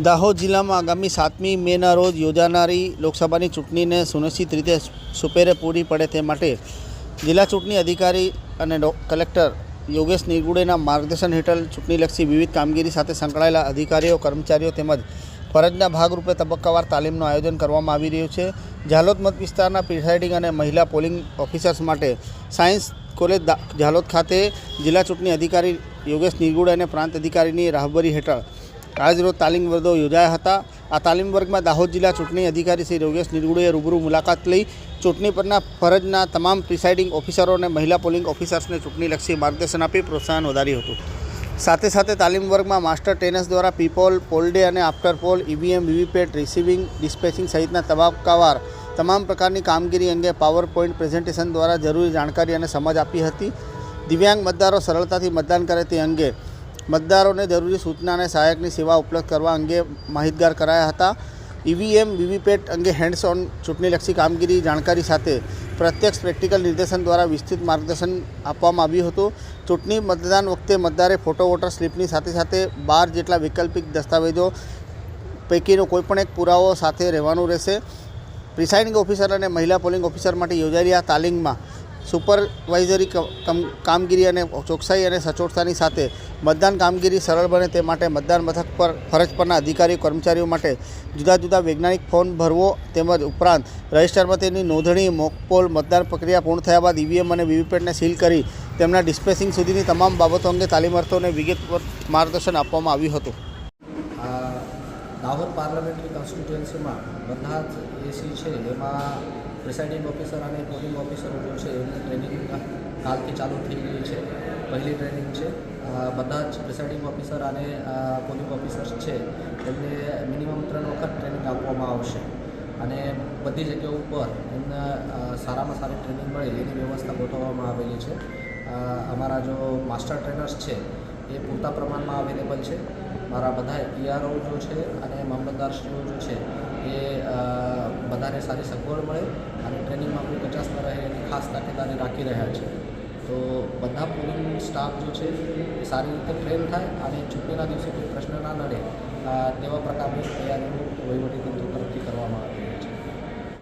દાહોદ જિલ્લામાં આગામી સાતમી મેના રોજ યોજાનારી લોકસભાની ચૂંટણીને સુનિશ્ચિત રીતે સુપેરે પૂરી પડે તે માટે જિલ્લા ચૂંટણી અધિકારી અને કલેક્ટર યોગેશ નિર્ગુડેના માર્ગદર્શન હેઠળ ચૂંટણીલક્ષી વિવિધ કામગીરી સાથે સંકળાયેલા અધિકારીઓ, કર્મચારીઓ તેમજ ફરજના ભાગરૂપે તબક્કાવાર તાલીમનું આયોજન કરવામાં આવી રહ્યું છે. ઝાલોદ મત વિસ્તારના પ્રિસાઇડિંગ અને મહિલા પોલિંગ ઓફિસર્સ માટે સાયન્સ કોલેજ ઝાલોદ ખાતે જિલ્લા ચૂંટણી અધિકારી યોગેશ નિર્ગુડે અને પ્રાંત અધિકારીની રાહબરી હેઠળ આજરોજ તાલીમ વર્ગો યોજાયા હતા. આ તાલીમ વર્ગમાં દાહોદ જિલ્લા ચૂંટણી અધિકારી શ્રી યોગેશ નિર્ગુડેએ રૂબરૂ મુલાકાત લઈ ચૂંટણી પરના ફરજના તમામ પ્રિસાઇડિંગ ઓફિસરો અને મહિલા પોલિંગ ઓફિસર્સને ચૂંટણીલક્ષી માર્ગદર્શન આપી પ્રોત્સાહન વધાર્યું હતું. સાથે સાથે તાલીમ વર્ગમાં માસ્ટર ટ્રેનર્સ દ્વારા પીપોલ, પોલ ડે અને after poll, EVM, VVPAT, receiving dispatching સહિતના તબક્કાવાર તમામ પ્રકારની કામગીરી અંગે પાવર પોઈન્ટ પ્રેઝન્ટેશન દ્વારા જરૂરી જાણકારી અને સમજ આપી હતી. દિવ્યાંગ મતદારો સરળતાથી મતદાન કરે તે અંગે મતદારોને જરૂરી સૂચના અને સહાયકની સેવા ઉપલબ્ધ કરવા અંગે માહિતગાર કરાયા હતા. ઈવીએમ, વીવીપેટ અંગે હેન્ડ્સ ઓન ચૂંટણીલક્ષી કામગીરી જાણકારી સાથે પ્રત્યક્ષ પ્રેક્ટિકલ નિર્દેશન દ્વારા વિસ્તૃત માર્ગદર્શન આપવામાં આવ્યું હતું. ચૂંટણી મતદાન વખતે મતદારે ફોટો, વોટર સ્લીપની સાથે સાથે બાર જેટલા વૈકલ્પિક દસ્તાવેજો પૈકીનો કોઈપણ એક પુરાવો સાથે રહેવાનું રહેશે. પ્રિસાઇડિંગ ઓફિસર અને મહિલા પોલિંગ ઓફિસર માટે યોજાયેલી આ તાલીમમાં સુપરવાઇઝરી કામગીરી અને ચોકસાઈ અને સચોટતાની સાથે મતદાન કામગીરી સરળ બને તે માટે મતદાન મથક પર, ફરજ પરના અધિકારીઓ, કર્મચારીઓ માટે જુદા જુદા વૈજ્ઞાનિક ફોર્મ ભરવો તેમજ ઉપરાંત રજિસ્ટરમાં તેની નોંધણી, મોકપોલ, મતદાન પ્રક્રિયા પૂર્ણ થયા બાદ ઈવીએમ અને વીવીપેટને સીલ કરી તેમના ડિસ્પેસિંગ સુધીની તમામ બાબતો અંગે તાલીમાર્થીઓને વિગતવાર માર્ગદર્શન આપવામાં આવ્યું હતું. દાહોદ પાર્લામેન્ટરી કોન્સ્ટિટ્યુએન્સીમાં બધા એસી છે, એમાં પ્રિસાઇડિંગ ઓફિસર અને પોલિંગ ઓફિસરો જો છે, એમની ટ્રેનિંગ કાલથી ચાલુ થઈ ગઈ છે. પહેલી ટ્રેનિંગ છે. બધા જ પ્રિસાઇડિંગ ઓફિસર અને પોલિંગ ઓફિસર્સ છે, એમને મિનિમમ ત્રણ વખત ટ્રેનિંગ આપવામાં આવશે. અને બધી જગ્યાઓ ઉપર એમને સારામાં સારી ટ્રેનિંગ મળે એની વ્યવસ્થા ગોઠવવામાં આવેલી છે. અમારા જો માસ્ટર ટ્રેનર્સ છે, એ પૂરતા પ્રમાણમાં અવેલેબલ છે. મારા બધા ઈઆરઓ જો છે અને મામલતદારશ્રીઓ જો છે, એ બધાને સારી સગવડ મળે અને ટ્રેનિંગમાં કોઈ કચાસ ન રહે એની ખાસ તકેદારી રાખી રહ્યા છે. તો બધા પોલિંગ સ્ટાફ જો છે, એ સારી રીતે ટ્રેન થાય અને ચૂંટણીના દિવસે કોઈ પ્રશ્ન ના નડે તેવા પ્રકારની તૈયારીઓ વહીવટીતંત્ર તરફથી કરવામાં આવે.